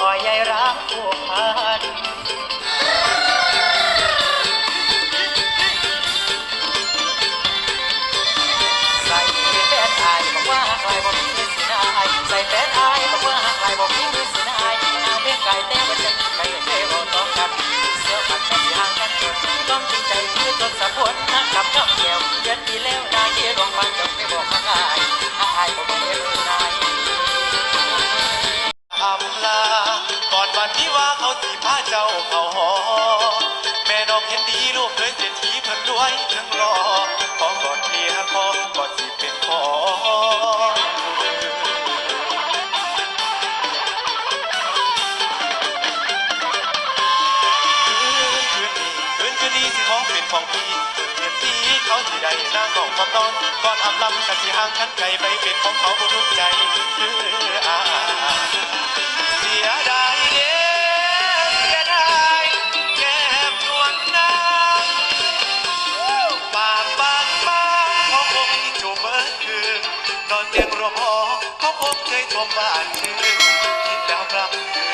ก็ใหญ่รักผู้พา เคยเจ็ดทีเพิ่ด้วยทั้งรอพอกอดเมียพอกอดสิเป็นขอคืนคืนนี้คืนคืนนี้สิขอเป็นของพี่ ขอผมเคยท่วมบ้านเธอคิดแล้วครับ